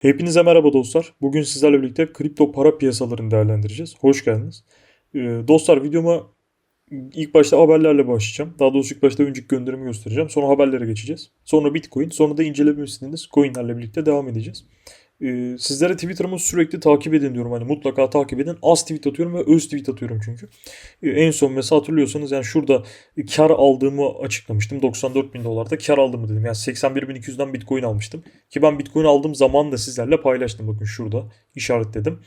Hepinize merhaba dostlar. Bugün sizlerle birlikte kripto para piyasalarını değerlendireceğiz. Hoş geldiniz. Ee, dostlar videoma ilk başta haberlerle başlayacağım. Daha doğrusu ilk başta önceki gönderimi göstereceğim. Sonra haberlere geçeceğiz. Sonra Bitcoin. Sonra da inceleme istediğiniz coinlerle birlikte devam edeceğiz. Ee, sizlere Twitter'ımı sürekli takip edin diyorum. Hani mutlaka takip edin. Az tweet atıyorum ve öz tweet atıyorum çünkü. Ee, en son mesela hatırlıyorsanız yani şurada kar aldığımı açıklamıştım. 94 bin dolarda kar aldığımı dedim. Yani 81.200'den Bitcoin almıştım. Ki ben Bitcoin aldığım zaman da sizlerle paylaştım. Bakın şurada işaretledim.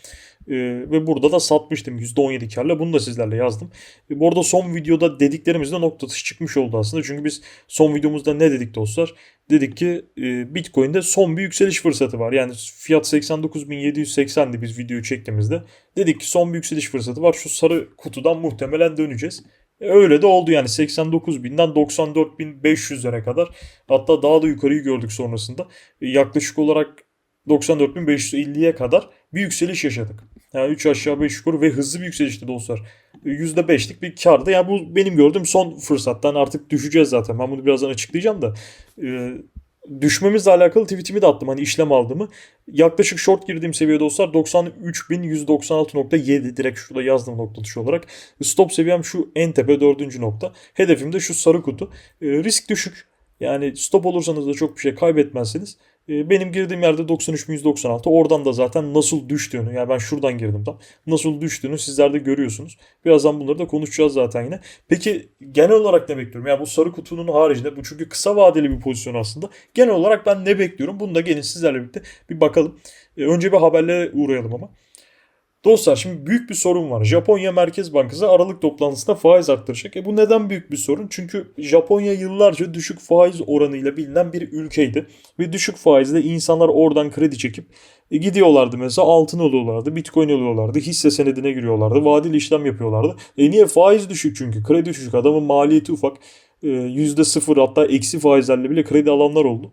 Ee, ve burada da satmıştım %17 karla. Bunu da sizlerle yazdım. Ee, bu arada son videoda dediklerimizde nokta atışı çıkmış oldu aslında. Çünkü biz son videomuzda ne dedik dostlar? Dedik ki e, Bitcoin'de son bir yükseliş fırsatı var. Yani fiyat 89.780'di biz videoyu çektiğimizde. Dedik ki son bir yükseliş fırsatı var. Şu sarı kutudan muhtemelen döneceğiz. E, Öyle de oldu yani 89.000'den 94.500'lere kadar hatta daha da yukarıyı gördük sonrasında. E, Yaklaşık olarak 94.550'ye kadar bir yükseliş yaşadık. Yani 3 aşağı 5 yukarı ve hızlı bir yükselişti dostlar. E, %5'lik bir kardı. Yani bu benim gördüğüm son fırsattan artık düşeceğiz zaten. Ben bunu birazdan açıklayacağım da. E, düşmemizle alakalı tweetimi de attım hani işlem aldığımı. Yaklaşık short girdiğim seviye dostlar 93.196.7 direkt şurada yazdım nokta dışı olarak. Stop seviyem şu en tepe dördüncü nokta. Hedefim de şu sarı kutu. E, risk düşük. Yani stop olursanız da çok bir şey kaybetmezsiniz. E, benim girdiğim yerde 93.196. Oradan da zaten nasıl düştüğünü yani ben şuradan girdim tam. Nasıl düştüğünü sizler de görüyorsunuz. Birazdan bunları da konuşacağız zaten yine. Peki genel olarak ne bekliyorum? Yani bu sarı kutunun haricinde bu çünkü kısa vadeli bir pozisyon aslında. Genel olarak ben ne bekliyorum? Bunu da gelin sizlerle birlikte bir bakalım. E, önce bir haberlere uğrayalım ama. Dostlar şimdi büyük bir sorun var. Japonya Merkez Bankası Aralık toplantısında faiz arttıracak. E bu neden büyük bir sorun? Çünkü Japonya yıllarca düşük faiz oranıyla bilinen bir ülkeydi. Ve düşük faizle insanlar oradan kredi çekip e, gidiyorlardı mesela altın alıyorlardı, bitcoin alıyorlardı, hisse senedine giriyorlardı, vadeli işlem yapıyorlardı. E niye? Faiz düşük çünkü. Kredi düşük. Adamın maliyeti ufak. E, %0 hatta eksi faizlerle bile kredi alanlar oldu.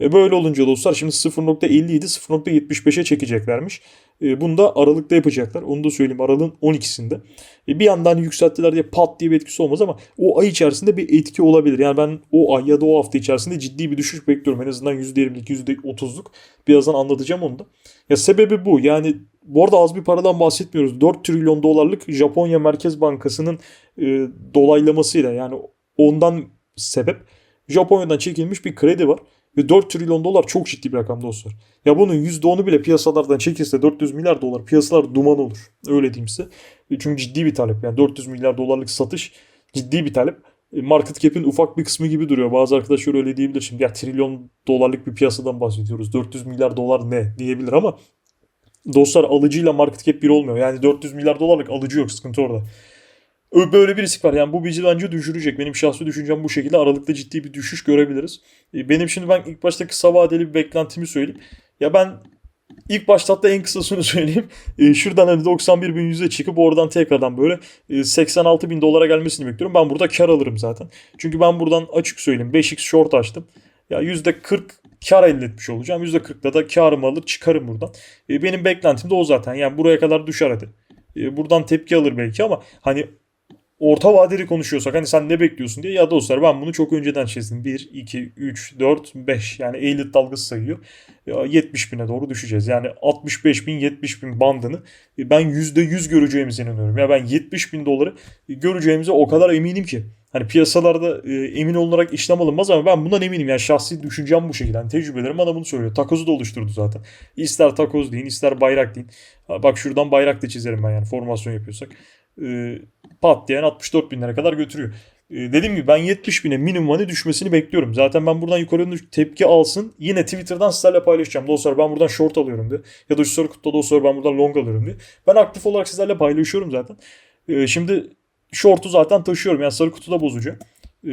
E böyle olunca dostlar şimdi 0.50 idi 0.75'e çekeceklermiş. E bunu da Aralık'ta yapacaklar. Onu da söyleyeyim Aralık'ın 12'sinde. E bir yandan yükselttiler diye pat diye bir etkisi olmaz ama o ay içerisinde bir etki olabilir. Yani ben o ay ya da o hafta içerisinde ciddi bir düşüş bekliyorum. En azından %20'lik %30'luk. Birazdan anlatacağım onu da. Ya sebebi bu. Yani bu arada az bir paradan bahsetmiyoruz. 4 trilyon dolarlık Japonya Merkez Bankası'nın e, dolaylamasıyla yani ondan sebep Japonya'dan çekilmiş bir kredi var. Ve 4 trilyon dolar çok ciddi bir rakam dostlar. Ya bunun %10'u bile piyasalardan çekilse 400 milyar dolar piyasalar duman olur. Öyle diyeyim size. E, Çünkü ciddi bir talep. Yani 400 milyar dolarlık satış ciddi bir talep. E, Market cap'in ufak bir kısmı gibi duruyor. Bazı arkadaşlar öyle diyebilir. Şimdi ya trilyon dolarlık bir piyasadan bahsediyoruz. 400 milyar dolar ne diyebilir ama dostlar alıcıyla market cap bir olmuyor. Yani 400 milyar dolarlık alıcı yok sıkıntı orada. Böyle bir risk var. Yani bu bizi bence düşürecek. Benim şahsi düşüncem bu şekilde. Aralıkta ciddi bir düşüş görebiliriz. E, Benim şimdi ben ilk başta kısa vadeli bir beklentimi söyleyeyim. Ya ben ilk başta hatta en kısasını söyleyeyim. E, Şuradan hani 91.100'e çıkıp oradan tekrardan böyle e, 86.000 dolara gelmesini bekliyorum. Ben burada kar alırım zaten. Çünkü ben buradan açık söyleyeyim 5x short açtım. Ya %40 kar elde etmiş olacağım. %40'da da karımı alır çıkarım buradan. E, Benim beklentim de o zaten. Yani buraya kadar düşer hadi. Buradan tepki alır belki ama hani orta vadeli konuşuyorsak hani sen ne bekliyorsun diye ya dostlar ben bunu çok önceden çizdim. 1, 2, 3, 4, 5 yani eğilit dalgası sayıyor. Ya 70 bine doğru düşeceğiz. Yani 65 bin 70 bin bandını e, ben %100 göreceğimize inanıyorum. Ya ben 70 bin doları göreceğimize o kadar eminim ki. Hani piyasalarda e, emin olunarak işlem alınmaz ama ben bundan eminim. Yani şahsi düşüncem bu şekilde. Yani tecrübelerim bana bunu söylüyor. Takozu da oluşturdu zaten. İster takoz deyin ister bayrak deyin. Bak şuradan bayrak da çizerim ben yani formasyon yapıyorsak. E, pat diyen 64 binlere kadar götürüyor. E, dediğim gibi ben 70 bine minimum hani düşmesini bekliyorum. Zaten ben buradan yukarı tepki alsın. Yine Twitter'dan sizlerle paylaşacağım. Dostlar ben buradan short alıyorum diye. Ya da şu sarı kutuda dostlar ben buradan long alıyorum diye. Ben aktif olarak sizlerle paylaşıyorum zaten. E, şimdi short'u zaten taşıyorum. Yani sarı kutuda. E,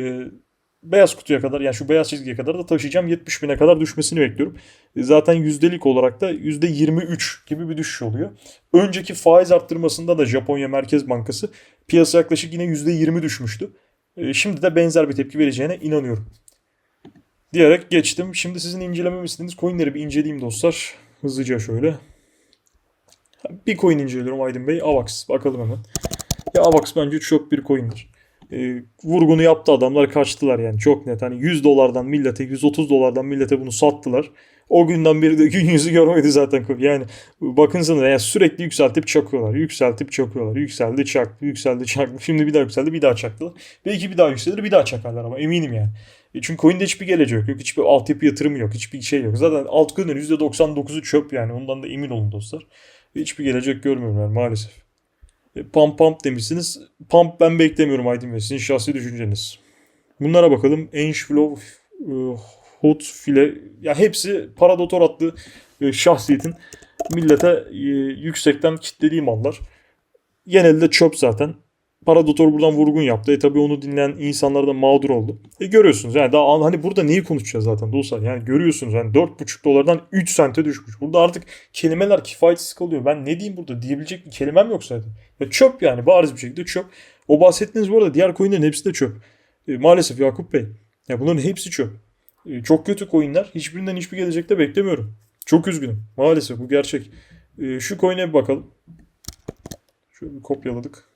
beyaz kutuya kadar yani şu beyaz çizgiye kadar da taşıyacağım. 70 bine kadar düşmesini bekliyorum. E, zaten yüzdelik olarak da %23 gibi bir düşüş oluyor. Önceki faiz arttırmasında da Japonya Merkez Bankası piyasa yaklaşık yine %20 düşmüştü. E, Şimdi de benzer bir tepki vereceğine inanıyorum. Diyerek geçtim. Şimdi sizin incelememi istediğiniz coinleri bir inceleyeyim dostlar. Hızlıca şöyle. Bir coin inceliyorum Aydın Bey. AVAX. Bakalım hemen. Ya AVAX bence çok bir coindir. E, vurgunu yaptı adamlar kaçtılar yani çok net. Hani 100 dolardan millete 130 dolardan millete bunu sattılar. O günden beri de gün yüzü görmedi zaten. Yani bakınsanıza yani sürekli yükseltip çakıyorlar. Yükseltip çakıyorlar. Yükseldi çaktı. Yükseldi çaktı. Şimdi bir daha yükseldi bir daha çaktılar. Belki bir daha yükselir bir daha çakarlar ama eminim yani. E çünkü coin'de hiçbir geleceği yok. yok. Hiçbir altyapı yatırımı yok. Hiçbir şey yok. Zaten altcoin'lerin %99'u çöp yani. Ondan da emin olun dostlar. Hiçbir gelecek görmüyorum yani maalesef. E, pump pump demişsiniz. Pump ben beklemiyorum Aydın Bey. Sizin şahsi düşünceniz. Bunlara bakalım. Angeflow, e, Hot File. Ya hepsi Paradotor adlı e, şahsiyetin millete yüksekten kitlediği mallar. Genelde çöp zaten. Paradotor buradan vurgun yaptı. E tabi onu dinleyen insanlar da mağdur oldu. E görüyorsunuz yani daha hani burada neyi konuşacağız zaten dostlar. Yani görüyorsunuz yani 4,5 dolardan 3 sente düşmüş. Burada artık kelimeler kifayetsiz kalıyor. Ben ne diyeyim burada diyebilecek bir kelimem yok zaten. Ya çöp yani bariz bir şekilde çöp. O bahsettiğiniz bu arada diğer coinlerin hepsi de çöp. E, maalesef Yakup Bey. Ya bunların hepsi çöp. E, çok kötü coinler. Hiçbirinden hiçbir gelecekte beklemiyorum. Çok üzgünüm. Maalesef bu gerçek. E, şu coin'e bir bakalım. Şöyle bir kopyaladık.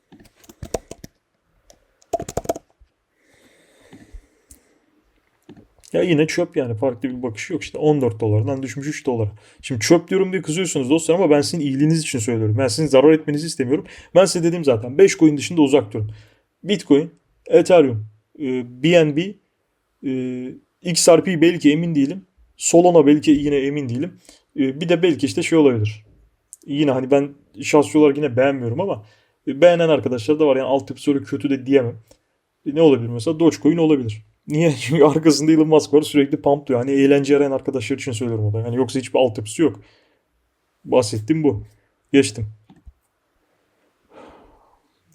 Ya yine çöp yani farklı bir bakış yok işte 14 dolardan düşmüş 3 dolara. Şimdi çöp diyorum diye kızıyorsunuz dostlar ama ben sizin iyiliğiniz için söylüyorum. Ben sizin zarar etmenizi istemiyorum. Ben size dedim zaten 5 coin dışında uzak durun. Bitcoin, Ethereum, e, BNB, e, XRP belki emin değilim. Solana belki yine emin değilim. E, bir de belki işte şey olabilir. Yine hani ben şahsi olarak yine beğenmiyorum ama beğenen arkadaşlar da var. Yani altyapısı öyle kötü de diyemem. Ne olabilir mesela? Dogecoin olabilir. Niye? Çünkü arkasında Elon Musk var sürekli pump diyor. Hani eğlence arayan arkadaşlar için söylüyorum o da. Yani yoksa hiçbir altyapısı yok. Bahsettiğim bu. Geçtim.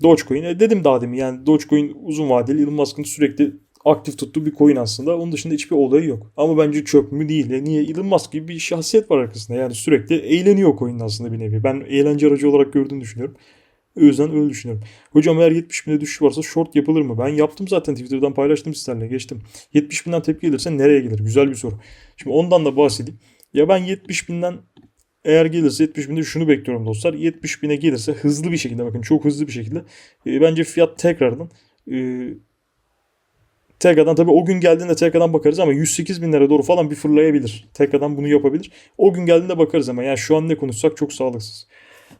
Dogecoin. E dedim daha demin yani Dogecoin uzun vadeli Elon Musk'ın sürekli aktif tuttuğu bir coin aslında. Onun dışında hiçbir olayı yok. Ama bence çöp mü değil. E niye? Elon Musk gibi bir şahsiyet var arkasında. Yani sürekli eğleniyor coin aslında bir nevi. Ben eğlence aracı olarak gördüğünü düşünüyorum. O yüzden öyle düşünüyorum. Hocam eğer 70 bine düşüş varsa short yapılır mı? Ben yaptım zaten Twitter'dan paylaştım sizlerle geçtim. 70 binden tepki gelirse nereye gelir? Güzel bir soru. Şimdi ondan da bahsedeyim. Ya ben 70 binden eğer gelirse 70 binde şunu bekliyorum dostlar. 70 bine gelirse hızlı bir şekilde bakın çok hızlı bir şekilde e, bence fiyat tekrardan e, tekrardan tabii o gün geldiğinde tekrardan bakarız ama 108 binlere doğru falan bir fırlayabilir. Tekrardan bunu yapabilir. O gün geldiğinde bakarız ama yani şu an ne konuşsak çok sağlıksız.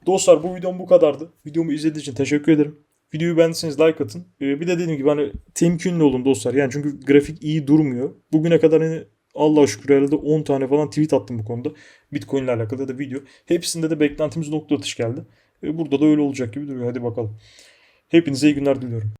Dostlar bu videom bu kadardı. Videomu izlediğiniz için teşekkür ederim. Videoyu beğendiyseniz like atın. Ee, bir de dediğim gibi hani temkinli olun dostlar. Yani çünkü grafik iyi durmuyor. Bugüne kadar hani Allah'a şükür herhalde 10 tane falan tweet attım bu konuda. Bitcoin ile alakalı da video. Hepsinde de beklentimiz nokta atış geldi. Ee, burada da öyle olacak gibi duruyor. Hadi bakalım. Hepinize iyi günler diliyorum.